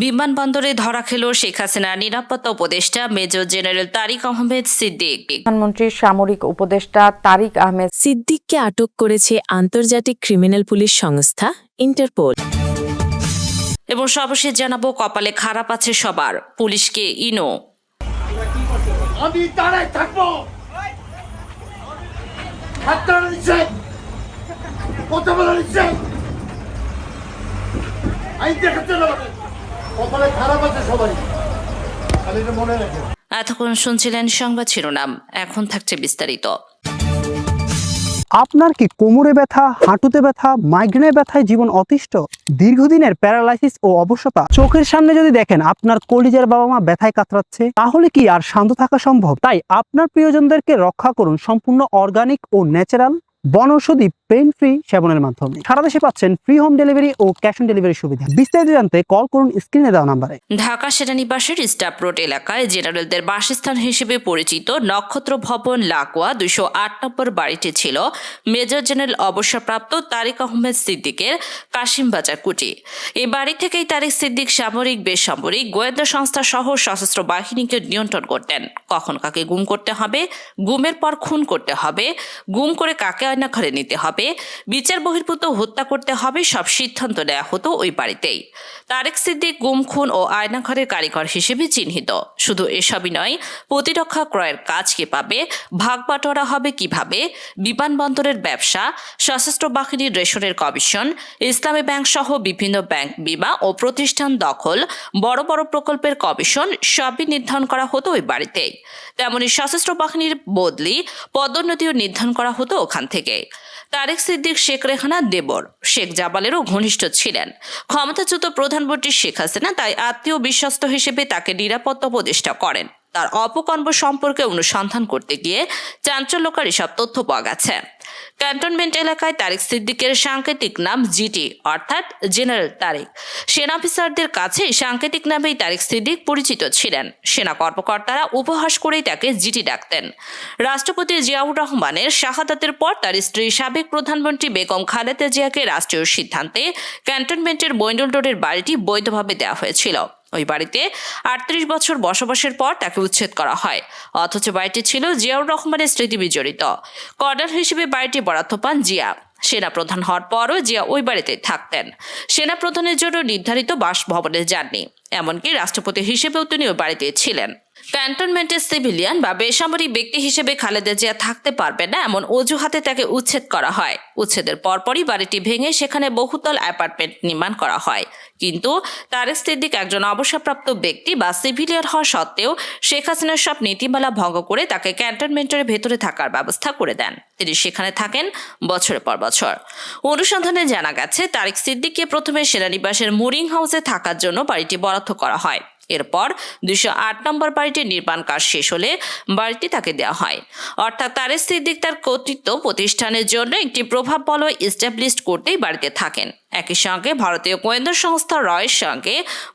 বিমানবন্দরে ধরা খেল শেখ হাসিনার নিরাপত্তা উপদেষ্টা মেজর জেনারেল তারিক আহমেদ সিদ্দিক। প্রধানমন্ত্রীর সামরিক উপদেষ্টা তারিক আহমেদ সিদ্দিককে আটক করেছে আন্তর্জাতিক ক্রিমিনাল পুলিশ সংস্থা ইন্টারপোল। এবং সর্বশেষ জানাব কপালে খারাপ আছে সবার পুলিশকে ইনো। আমি দাঁড়ায় থাকব। কথা বলে আইন দেখাচ্ছে না কপালে খারাপ আছে সবাই। খালি এটা মনে রাখে। এতক্ষণ শুনছিলেন সংবাদ শিরোনাম এখন থাকছে বিস্তারিত। আপনার কি কোমরে ব্যথা হাঁটুতে ব্যথা মাইগ্রেনে ব্যথায় জীবন অতিষ্ঠ দীর্ঘদিনের প্যারালাইসিস ও অবসতা চোখের সামনে যদি দেখেন আপনার কলিজার বাবা মা ব্যথায় কাতরাচ্ছে তাহলে কি আর শান্ত থাকা সম্ভব? তাই আপনার প্রিয়জনদেরকে রক্ষা করুন সম্পূর্ণ অর্গানিক ও ন্যাচারাল বনৌষধি পেন ফ্রি সেবনের মাধ্যমে। সারা দেশে পাচ্ছেন ফ্রি হোম ডেলিভারি ও ক্যাশ অন ডেলিভারি সুবিধা। বিস্তারিত জানতে কল করুন স্ক্রিনে দেওয়া নাম্বারে। ঢাকা সেনানিবাসের স্টাফ রোড এলাকায় জেনারেলদের বাসস্থান হিসেবে পরিচিত নক্ষত্র ভবন লাকুয়া দুশো আট নম্বর বাড়িটি ছিল মেজর জেনারেল অবসরপ্রাপ্ত তারিক আহমেদ সিদ্দিকের কাশিমবাজার কুটি। এই বাড়ি থেকেই তারিক সিদ্দিক সামরিক, বেসামরিক, গোয়েন্দা সংস্থা সহ সশস্ত্র বাহিনীকে নিয়ন্ত্রণ করতেন। কখন কাকে গুম করতে হবে, গুমের পর খুন করতে হবে, গুম করে কাকে আয়নাঘরে নিতে হবে। বিচার বহির্ভূত হত্যা করতে হবে সব সিদ্ধান্ত নেওয়া হতো ওই বাড়িতেই। তারেক সিদ্দিক গুম, খুন ও আয়নাঘরের কারিগর হিসেবে চিহ্নিত। শুধু এসবই নয়, প্রতিরক্ষা ক্রয়ের কাজ কে পাবে, ভাগ বাটোয়ারা হবে কীভাবে, বিমানবন্দরের ব্যবসা, সশস্ত্র বাহিনীর রেশনের কমিশন, ইসলামী ব্যাংক সহ বিভিন্ন ব্যাংক বিমা ও প্রতিষ্ঠান দখল, বড় বড় প্রকল্পের কমিশন সবই নির্ধারণ করা হতো ওই বাড়িতেই। তেমনি সশস্ত্র বাহিনীর বদলি পদোন্নতিও নির্ধারণ করা হতো ওখান থেকে। তারেক সিদ্দিক, শেখ রেহানা, দেবর। শেখ জাবালেরও ঘনিষ্ঠ ছিলেন। ক্ষমতাচ্যুত প্রধানমন্ত্রী শেখ হাসিনা, তাই আত্মীয় বিশ্বস্ত হিসেবে তাকে নিরাপত্তা উপদেষ্টা করেন। তার অপকর্ম সম্পর্কে অনুসন্ধান করতে গিয়ে চাঞ্চল্যকারী সব তথ্য পাওয়া গেছে। ক্যান্টনমেন্ট এলাকায় তারিক সিদ্দিকের সাংকেতিক নাম জিটি, অর্থাৎ জেনারেল তারিক। সেনা অফিসারদের কাছে সাংকেতিক নামেই তারিক সিদ্দিক পরিচিত ছিলেন। সেনা কর্মকর্তারা উপহাস করেই তাকে জিটি ডাকতেন। রাষ্ট্রপতি জিয়াউর রহমানের শাহাদাতের পর তার স্ত্রী সাবেক প্রধানমন্ত্রী বেগম খালেদা জিয়াকে রাষ্ট্রীয় সিদ্ধান্তে ক্যান্টনমেন্টের বৈন্ডল রোডের বাড়িটি বৈধভাবে দেওয়া হয়েছিল। ওই বাড়িতে আটত্রিশ বছর বসবাসের পর তাকে উচ্ছেদ করা হয়। অথচ বাড়িটি ছিল জিয়াউর রহমানের স্মৃতি বিজড়িত। কর্ডার হিসেবে বাড়িটি বরাদ্দ পান জিয়া। সেনাপ্রধান হওয়ার পরও জিয়া ওই বাড়িতে থাকতেন। সেনা প্রধানের জন্য নির্ধারিত বাসভবনে যাননি। এমনকি রাষ্ট্রপতি হিসেবেও তিনি ওই বাড়িতে ছিলেন। ক্যান্টনমেন্টের সিভিলিয়ান বা বেসামরিক ব্যক্তি হিসেবে খালেদা জিয়া থাকতে পারবে না এমন অজুহাতে তাকে উচ্ছেদ করা হয়। উচ্ছেদের পরপরই বাড়িটি ভেঙে সেখানে বহুতল অ্যাপার্টমেন্ট নির্মাণ করা হয়। কিন্তু তারেক সিদ্দিক একজন অবসরপ্রাপ্ত ব্যক্তি বা সিভিলিয়ান হওয়া সত্ত্বেও শেখ হাসিনার সব নীতিমালা ভঙ্গ করে তাকে ক্যান্টনমেন্টের ভেতরে থাকার ব্যবস্থা করে দেন। তিনি সেখানে থাকেন বছরের পর বছর। অনুসন্ধানে জানা গেছে, তারেক সিদ্দিককে প্রথমে সেনানিবাসের মুরিং হাউসে থাকার জন্য বাড়িটি বরাদ্দ করা হয়। এরপর দুশো আট নম্বর বাড়িটির নির্মাণ কাজ শেষ হলে বাড়িটি তাকে দেওয়া হয়। অর্থাৎ তার সিদ্দিক তার কর্তৃত্ব প্রতিষ্ঠানের জন্য একটি প্রভাব বলয় ইস্টাবলিশ করতেই বাড়িতে থাকেন। একই সঙ্গে ভারতীয় গোয়েন্দা সংস্থা রয়ের সঙ্গে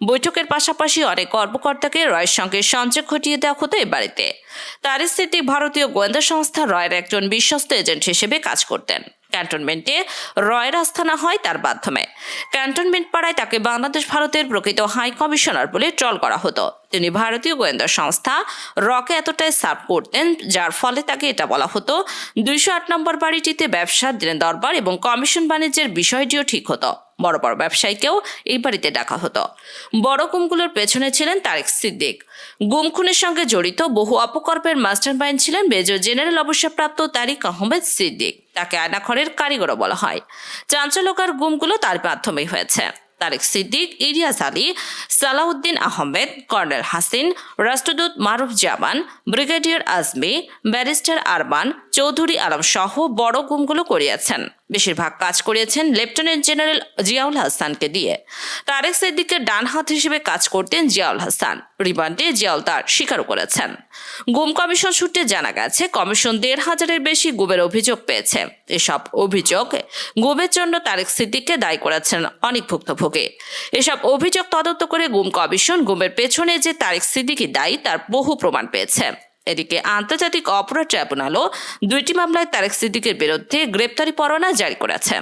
বৈঠকের পাশাপাশি অনেক কর্মকর্তাকে রয়ের সঙ্গে সংযোগ ঘটিয়ে দেওয়া হতো এই বাড়িতে। তার সিদ্দিক ভারতীয় গোয়েন্দা সংস্থা রয়ের একজন বিশ্বস্ত এজেন্ট হিসেবে কাজ করতেন। ক্যান্টনমেন্টে রয়ের আস্থানা হয় তার মাধ্যমে। ক্যান্টনমেন্ট পাড়ায় তাকে বাংলাদেশ ভারতের প্রকৃত হাই কমিশনার বলে ট্রল করা হতো। তিনি ভারতীয় গোয়েন্দা সংস্থা রকে এতটাই সার্ভ করতেন, যার ফলে তাকে এটা বলা হতো, দুইশো আট নম্বর বাড়িটিতে ব্যবসা, দিনের দরবার এবং কমিশন বাণিজ্যের বিষয়টিও ঠিক হতো। বড় বড় ব্যবসায়ীকেও এই বাড়িতে ডাকা হতো। বড় গুমগুলোর পেছনে ছিলেন তারেক সিদ্দিক। গুম খুনের সঙ্গে জড়িত বহু অপকল্পের মাস্টার ছিলেন মেজর জেনারেল অবসরপ্রাপ্ত তারিক আহমেদ সিদ্দিক। তাকে আয়নাখরের কারিগরও বলা হয়। চাঞ্চল্যকার গুমগুলো তার মাধ্যমেই হয়েছে। তারেক সিদ্দিক ইরিয়াস আলী, সালাউদ্দিন আহমেদ, কর্নেল হাসিন, রাষ্ট্রদূত মারুফ জামান ব্রিগেডিয়ার আজমি, ব্যারিস্টার আরমান, চৌধুরী আলম সহ বড় গুমগুলো করিয়েছেন। বেশিরভাগ কাজ করিয়েছেন লেফটেন্যান্ট জেনারেল জিয়াউল হাসানকে দিয়ে। তারেক সিদ্দিকের ডান হাত হিসেবে কাজ করতেন জিয়াউল হাসান। রিমান্ডে জিয়াউল তার স্বীকারও করেছেন। গুম কমিশন সূত্রে জানা গেছে, কমিশন দেড় হাজারের বেশি গুমের অভিযোগ পেয়েছে। এসব অভিযোগ গুমের জন্য তারেক সিদ্দিককে দায়ী করেছেন অনেক ভুক্তভোগী। এসব অভিযোগ তদন্ত করে গুম কমিশন গুমের পেছনে যে তারেক সিদ্দিকি দায়ী, তার বহু প্রমাণ পেয়েছে। এদিকে আন্তর্জাতিক অপরাধ ট্রাইব্যুনালও দুইটি মামলায় তারেক সিদ্দিকের বিরুদ্ধে গ্রেপ্তারি পরোয়ানা জারি করেছে।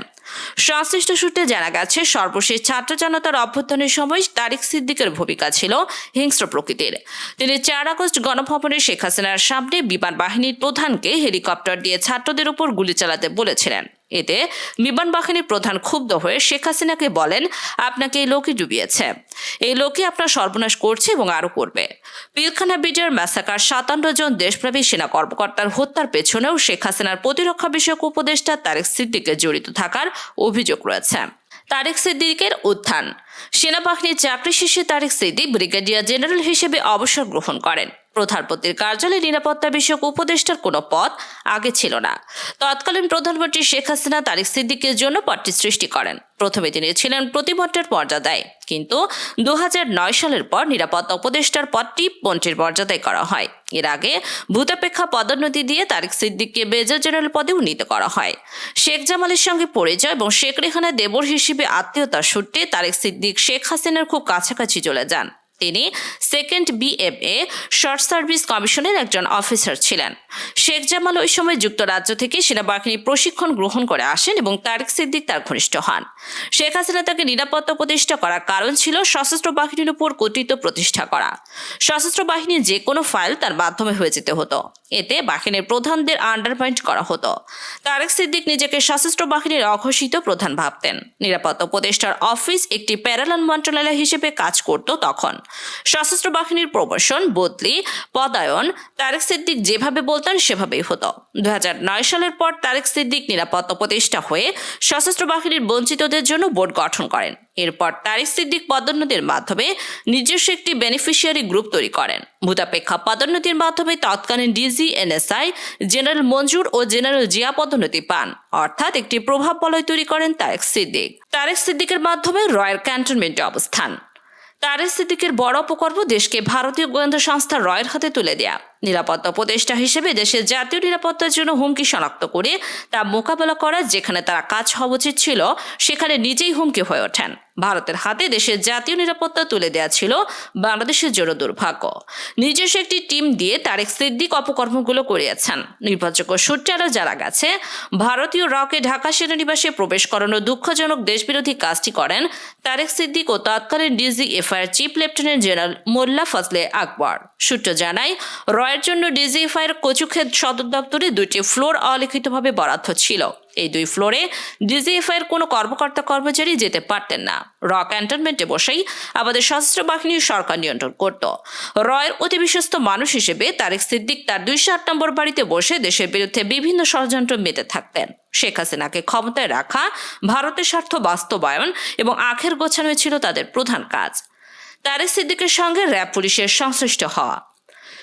সংশ্লিষ্ট সূত্রে জানা গেছে, সর্বশেষ ছাত্র জনতার অভ্যর্থনের সময় তারিক সিদ্দিকের ভূমিকা ছিল হিংস্র প্রকৃতির। তিনি চার আগস্ট গণভবনে শেখ হাসিনার সামনে বিমান বাহিনীর প্রধানকে হেলিকপ্টার দিয়ে ছাত্রদের উপর গুলি চালাতে বলেছিলেন। এতে বিমান বাহিনীর প্রধান ক্ষুব্ধ হয়ে শেখ হাসিনাকে বলেন, আপনাকে এই লোকই ডুবিয়েছে। এই লোকই আপনার সর্বনাশ করছে এবং আরও করবে। পিলখানা বিজয়ের ম্যাসাকার সাতান্ন জন দেশপ্রেমী সেনা কর্মকর্তার হত্যার পেছনেও শেখ হাসিনার প্রতিরক্ষা বিষয়ক উপদেষ্টা তারেক সিদ্দিকে জড়িত থাকার অভিযোগ রয়েছে। তারেক সিদ্দিকের উত্থান। সেনাবাহিনীর চাকরি শেষে তারেক সিদ্দিক ব্রিগেডিয়ার জেনারেল হিসেবে অবসর গ্রহণ করেন। প্রধানমন্ত্রীর কার্যালয়ে নিরাপত্তা বিষয়ক উপদেষ্টার কোনো পদ আগে ছিল না। তৎকালীন প্রধানমন্ত্রী শেখ হাসিনা তারিক সিদ্দিকের জন্য পদটি সৃষ্টি করেন। প্রথমে তিনি ছিলেন প্রতিমন্ত্রীর মর্যাদায়। কিন্তু দু হাজার নয় সালের পর নিরাপত্তা উপদেষ্টার পদটি মন্ত্রীর মর্যাদায় করা হয়। এর আগে ভূতাপেক্ষা পদোন্নতি দিয়ে তারিক সিদ্দিককে মেজর জেনারেল পদে উন্নীত করা হয়। শেখ জামালের সঙ্গে পরিচয় এবং শেখ রেহানা দেবর হিসেবে আত্মীয়তার সূত্রে তারেক সিদ্দিক শেখ হাসিনার খুব কাছাকাছি চলে যান। তিনি সেকেন্ড বিএমএ শর্ট সার্ভিস কমিশনের একজন অফিসার ছিলেন। শেখ জামাল ওই সময় যুক্তরাজ্য থেকে সেনাবাহিনী প্রশিক্ষণ গ্রহণ করে আসেন এবং তারেক সিদ্দিক তার ঘনিষ্ঠ হন। শেখ হাসিনা তাকে নিরাপত্তা প্রতিষ্ঠা করার কারণ ছিল সশস্ত্র বাহিনীর উপর কর্তৃত্ব প্রতিষ্ঠা করা। সশস্ত্র বাহিনীর যে কোনো ফাইল তার মাধ্যমে হয়ে যেতে হতো। এতে বাহিনীর প্রধানদের আন্ডারমাইন্ড করা হতো। তারেক সিদ্দিক নিজেকে সশস্ত্র বাহিনীর অঘোষিত প্রধান ভাবতেন। নিরাপত্তা উপদেষ্টার অফিস একটি প্যারালান মন্ত্রণালয় হিসেবে কাজ করত তখন। সশস্ত্র বাহিনীর প্রমোশন, বদলি, পদায়ন, তারেক সিদ্দিক যেভাবে বলতেন সেভাবেই হতো। দুই হাজার নয় সালের পর তারেক সিদ্দিক নিরাপত্তা উপদেষ্টা হয়ে সশস্ত্র বাহিনীর বঞ্চিতদের জন্য বোর্ড গঠন করেন। এরপর তারিক সিদ্দিক পদোন্নতির মাধ্যমে নিজস্ব একটি বেনিফিশিয়ারি গ্রুপ তৈরি করেন। ভূতাপেক্ষা পদোন্নতির মাধ্যমে তৎকালীন ডিজি এনএসআই জেনারেল মঞ্জুর ও জেনারেল জিয়া পদোন্নতি পান। অর্থাৎ একটি প্রভাব বলয় তৈরি করেন তারেক সিদ্দিক। তারেক সিদ্দিকের মাধ্যমে রয়্যাল ক্যান্টনমেন্টে অবস্থান। তারেক সিদ্দিকের বড় উপকর্ম দেশকে ভারতীয় গোয়েন্দা সংস্থা রয়ের হাতে তুলে দেয়া। নিরাপত্তা উপদেষ্টা হিসেবে দেশের জাতীয় নিরাপত্তার জন্য হুমকি শনাক্ত করে তা মোকাবেলা করা যেখানে তারা কাজ হওয়া উচিত ছিল, সেখানে নিজেই হুমকি হয়ে ওঠেন। ভারতের হাতে দেশের জাতীয় নিরাপত্তা তুলে দেওয়া ছিল বাংলাদেশের জন্য দুর্ভাগ্য। নিজস্ব একটি টিম দিয়ে তারেক সিদ্দিক অপকর্মগুলো করিয়েছেন। নির্ভরযোগ্য সূত্রে আরও জানা গেছে, ভারতীয় রকে ঢাকা সেনানিবাসে প্রবেশ করানো দুঃখজনক দেশবিরোধী কাজটি করেন তারেক সিদ্দিক ও তৎকালীন DG FIR chief lieutenant general Molla Fazle Akbar. সূত্র জানায় রয়ের জন্য ডিজিএফআইয়ের কচুক্ষেত সদর দপ্তরে দুটি ফ্লোর অলিখিতভাবে বরাদ্দ ছিল। এই দুই ফ্লোরে ডিজিএফআইয়ের কোনো কর্মকর্তা কর্মচারী যেতে পারতেন না। র ক্যান্টনমেন্টে বসেই আমাদের সশস্ত্র বাহিনী সরকার নিয়ন্ত্রণ করত। রয়ের অতি বিশ্বস্ত মানুষ হিসেবে তারেক সিদ্দিক তার দুইশো আট নম্বর বাড়িতে বসে দেশের বিরুদ্ধে বিভিন্ন ষড়যন্ত্র মেতে থাকতেন। শেখ হাসিনাকে ক্ষমতায় রাখা, ভারতের স্বার্থ বাস্তবায়ন এবং আখের গোছানো ছিল তাদের প্রধান কাজ। তারেক সিদ্দিকের সঙ্গে র্যাব পুলিশের সংশ্লিষ্ট হওয়া।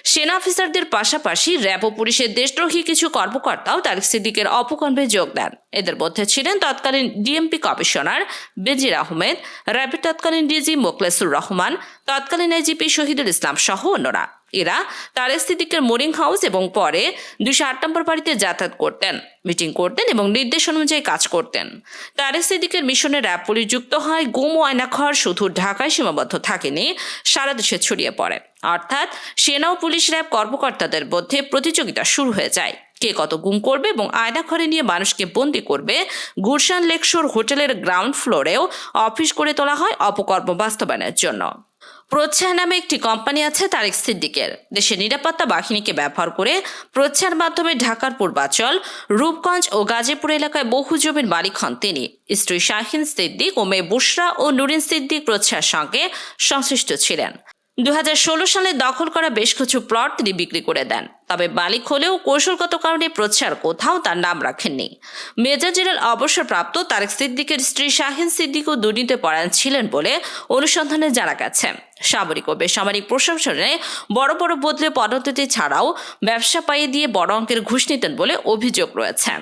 সেনা অফিসারদের পাশাপাশি র্যাব ও পুলিশের দেশদ্রোহী কিছু কর্মকর্তাও তারেক সিদ্দিকের অপকর্মে যোগ দেন। এদের মধ্যে ছিলেন তৎকালীন ডিএমপি কমিশনার বেজির আহমেদ র্যাবের তৎকালীন ডিজি মোকলেসুর রহমান, তৎকালীন আইজিপি শহীদুল ইসলাম সহ অন্যরা। এরা তার সিদ্দিকের মোরিং হাউস এবং পরে দুশো আট নম্বর বাড়িতে যাতায়াত করতেন, মিটিং করতেন এবং নির্দেশ অনুযায়ী কাজ করতেন। তার সিদ্দিকের মিশনে র্যাব পুলিশ যুক্ত হয়, গুম ও আয়নাঘর শুধু ঢাকায় সীমাবদ্ধ থাকেনি, সারা দেশে ছড়িয়ে পড়ে। অর্থাৎ সেনা ও পুলিশ র্যাব কর্মকর্তাদের মধ্যে প্রতিযোগিতা শুরু হয়ে যায়। কে কত গুম করবে এবং আয়না ঘরে নিয়ে মানুষকে বন্দি করবে, গুলশান লেকশোর হোটেলের গ্রাউন্ড ফ্লোরেও অফিস করে তোলা হয় অপকর্ম বাস্তবায়নের জন্য। প্রচ্ছায় নামে একটি কোম্পানি আছে তারেক সিদ্দিকের। দেশের নিরাপত্তা বাহিনীকে ব্যবহার করে প্রচ্ছার মাধ্যমে ঢাকার পূর্বাচল, রূপগঞ্জ ও গাজীপুর এলাকায় বহু জমির মালিক হন তিনি। স্ত্রী শাহিন সিদ্দিক ও মেয়ে বুশরা ও নুরিন সিদ্দিক প্রচ্ছার সঙ্গে সংশ্লিষ্ট ছিলেন। দু হাজার ষোলো সালে দখল করা বেশ কিছু প্লট তিনি বিক্রি করে দেন। তবে মালিক হলেও কৌশলগত কারণে প্রচার কোথাও তার নাম রাখেননি। মেজর জেনারেল অবসরপ্রাপ্ত তারেক সিদ্দিকের স্ত্রী শাহিন সিদ্দিকও দুর্নীতি পরায়ণ ছিলেন বলে অনুসন্ধানে জানা গেছে। সামরিক ও বেসামরিক প্রশাসনে বড় বড় বদলে পদোন্নতি ছাড়াও ব্যবসা পাইয়ে দিয়ে বড় অঙ্কের ঘুষ নিতেন বলে অভিযোগ রয়েছে।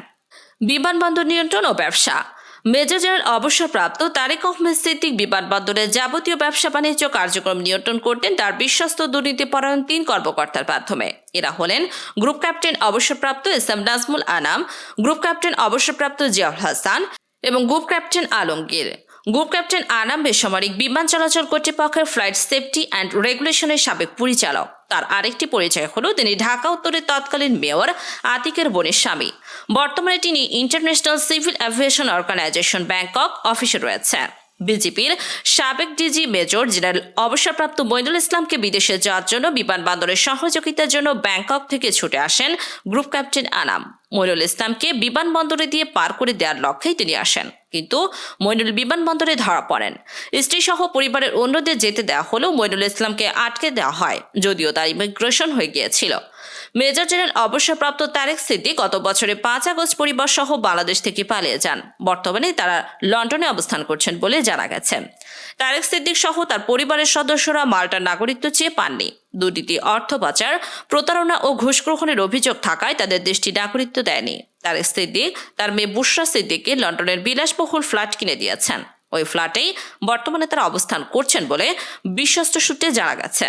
বিমানবন্দর নিয়ন্ত্রণ ও ব্যবসা মেজর জেনারেল অবসরপ্রাপ্ত তারেক আহমেদ সিদ্দিক বিমানবন্দরের যাবতীয় ব্যবসা বাণিজ্য কার্যক্রম নিয়ন্ত্রণ করতেন তার বিশ্বস্ত দুর্নীতিপরায়ণ তিন কর্মকর্তার মাধ্যমে। এরা হলেন গ্রুপ ক্যাপ্টেন অবসরপ্রাপ্ত S M Nazmul Anam, group captain অবসরপ্রাপ্ত জিয়াউল হাসান এবং group captain Alamgir. Group captain Anam বেসামরিক বিমান চলাচল কর্তৃপক্ষের ফ্লাইট সেফটি অ্যান্ড রেগুলেশনের সাবেক পরিচালক। তার আরেকটি পরিচয় হলো তিনি ঢাকা উত্তরের তৎকালীন মেয়র আতিকের বোনের স্বামী। বর্তমানে তিনি international civil aviation organisation Bangkok অফিসে রয়েছেন। বিজেপির সাবেক ডিজি মেজর জেনারেল অবসরপ্রাপ্ত মইনুল ইসলামকে বিদেশে যাওয়ার জন্য বিমানবন্দরের সহযোগিতার জন্য ব্যাংকক থেকে ছুটে আসেন গ্রুপ ক্যাপ্টেন আনাম। মইনুল ইসলামকে বিমানবন্দরে দিয়ে পার করে দেওয়ার লক্ষ্যেই তিনি আসেন। কিন্তু মইনুল বিমানবন্দরে ধরা পড়েন। স্ত্রী সহ পরিবারের অন্যদের যেতে দেওয়া হলেও মইনুল ইসলামকে আটকে দেওয়া হয়, যদিও তার ইমিগ্রেশন হয়ে গিয়েছিল। মেজর জেনারেল অবসরপ্রাপ্ত তারেক সিদ্দিক গত বছরে পাঁচ আগস্ট পরিবার সহ বাংলাদেশ থেকে পালিয়ে যান। বর্তমানে তারা লন্ডনে অবস্থান করছেন বলে জানা গেছে। তারেক সিদ্দিক সহ তার পরিবারের সদস্যরা মাল্টার নাগরিকত্ব চেয়ে পাননি। দুটিতে অর্থ পাচার, প্রতারণা ও ঘুষ গ্রহণের অভিযোগ থাকায় তাদের দেশটি নাগরিকত্ব দেয়নি। তারেক সিদ্দিক তার মেয়ে বুশরা সিদ্দিককে লন্ডনের বিলাসবহুল ফ্ল্যাট কিনে দিয়েছেন। ওই ফ্ল্যাটেই বর্তমানে তারা অবস্থান করছেন বলে বিশ্বস্ত সূত্রে জানা গেছে।